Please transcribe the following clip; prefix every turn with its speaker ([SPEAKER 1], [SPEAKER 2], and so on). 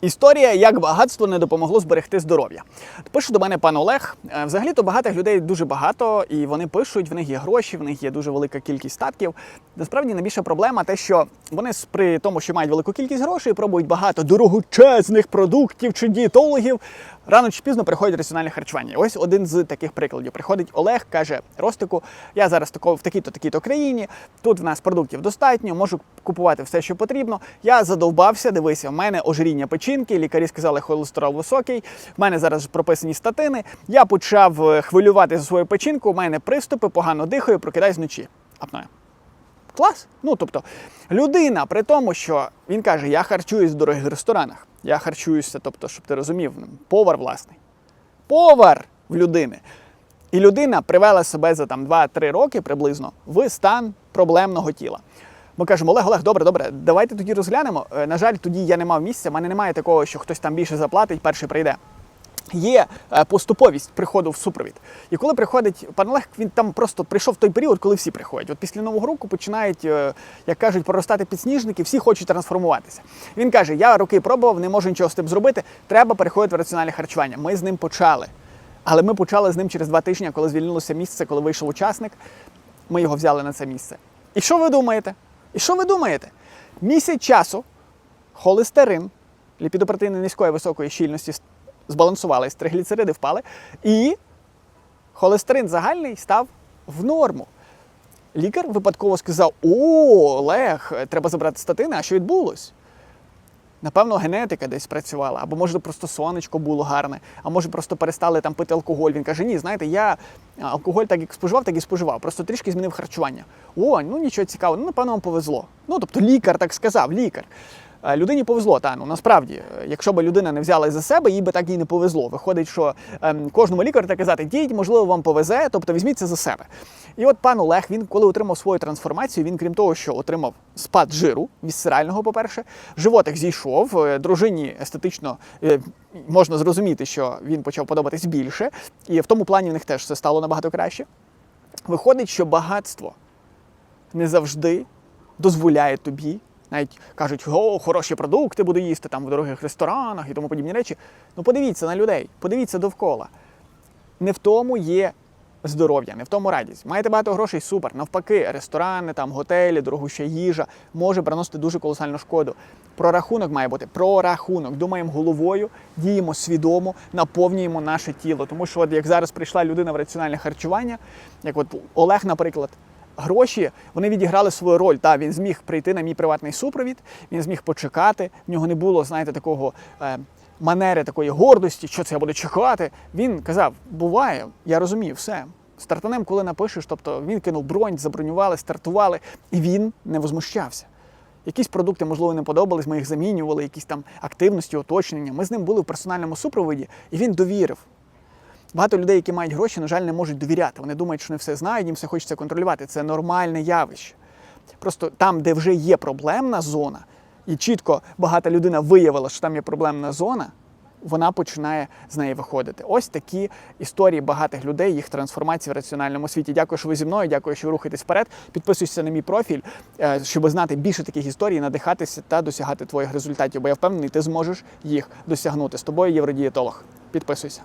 [SPEAKER 1] Історія, як багатство не допомогло зберегти здоров'я. Пише до мене пан Олег. Е, Взагалі-то багатих людей дуже багато, і вони пишуть, в них є гроші, в них є дуже велика кількість статків. Насправді найбільша проблема те, що вони при тому, що мають велику кількість грошей, пробують багато дорогочезних продуктів чи дієтологів. Рано чи пізно приходять раціональне харчування. Ось один з таких прикладів. Приходить Олег, каже: Ростику, я зараз тако, в такій-то такій-то країні. Тут в нас продуктів достатньо, можу купувати все, що потрібно. Я задовбався, дивися, в мене ожиріння печінки, лікарі сказали, холестерол високий. В мене зараз прописані статини. Я почав е, хвилювати за свою печінку, у мене приступи, погано дихаю, прокидаюсь вночі. Апноя. Клас. Ну тобто, людина, при тому, що він каже, я харчуюсь в дорогих ресторанах. Я харчуюся, тобто, щоб ти розумів, ну, повар власний. Повар в людини. І людина привела себе за там 2-3 роки приблизно в стан проблемного тіла. Ми кажемо, Олег, Олег, добре, добре, давайте тоді розглянемо. Е, На жаль, тоді я не мав місця, в мене немає такого, що хтось там більше заплатить, перший прийде. Є е, поступовість приходу в супровід. І коли приходить пан Олег, він там просто прийшов в той період, коли всі приходять. От після нового року починають, е, як кажуть, проростати підсніжники, всі хочуть трансформуватися. Він каже: Я роки пробував, не можу нічого з тим зробити. Треба переходити в раціональне харчування. Ми з ним почали. Але ми почали з ним через два тижні, коли звільнилося місце, коли вийшов учасник. Ми його взяли на це місце. І що ви думаєте? І що ви думаєте? Місяць часу холестерин, ліпідопротеїни низької високої щільності збалансувались, тригліцериди впали, і холестерин загальний став в норму. Лікар випадково сказав: О, Олег, треба забрати статини, а що відбулось? Напевно, генетика десь працювала, або може просто сонечко було гарне, а може просто перестали там пити алкоголь. Він каже: Ні, знаєте, я алкоголь так як споживав, так і споживав. Просто трішки змінив харчування. О, ну нічого цікавого, ну напевно, вам повезло. Ну тобто лікар так сказав, лікар. Е, Людині повезло, та ну насправді, е, якщо б людина не взяла за себе, їй би так і не повезло. Виходить, що ем, кожному лікарю так казати, діть, можливо, вам повезе, тобто візьміть це за себе. І от пан Олег, він коли отримав свою трансформацію, він, крім того, що отримав спад жиру вісцерального, по-перше, животик зійшов, е, дружині естетично е, можна зрозуміти, що він почав подобатись більше, і в тому плані в них теж все стало набагато краще. Виходить, що багатство не завжди дозволяє тобі. Навіть кажуть, о, хороші продукти буду їсти там в дорогих ресторанах і тому подібні речі. Ну подивіться на людей, подивіться довкола. Не в тому є здоров'я, не в тому радість. Маєте багато грошей, супер. Навпаки, ресторани, там, готелі, дорогуща їжа може приносити дуже колосальну шкоду. Прорахунок має бути прорахунок. Думаємо головою, діємо свідомо, наповнюємо наше тіло. Тому що, от як зараз прийшла людина в раціональне харчування, як от Олег, наприклад, гроші вони відіграли свою роль. Та він зміг прийти на мій приватний супровід, він зміг почекати. В нього не було, знаєте, такого. Е, Манери такої гордості, що це я буду чекати. Він казав: буває, я розумію, все. Стартанем, коли напишеш, тобто він кинув бронь, забронювали, стартували, і він не возмущався. Якісь продукти, можливо, не подобались, ми їх замінювали, якісь там активності, уточнення. Ми з ним були в персональному супроводі, і він довірив. Багато людей, які мають гроші, на жаль, не можуть довіряти. Вони думають, що вони все знають, їм все хочеться контролювати. Це нормальне явище. Просто там, де вже є проблемна зона, і чітко багата людина виявила, що там є проблемна зона, вона починає з неї виходити. Ось такі історії багатих людей, їх трансформації в раціональному світі. Дякую, що ви зі мною. Дякую, що ви рухаєтесь вперед. Підписуйся на мій профіль, е, щоб знати більше таких історій, надихатися та досягати твоїх результатів. Бо я впевнений, ти зможеш їх досягнути. З тобою євродієтолог. Підписуйся.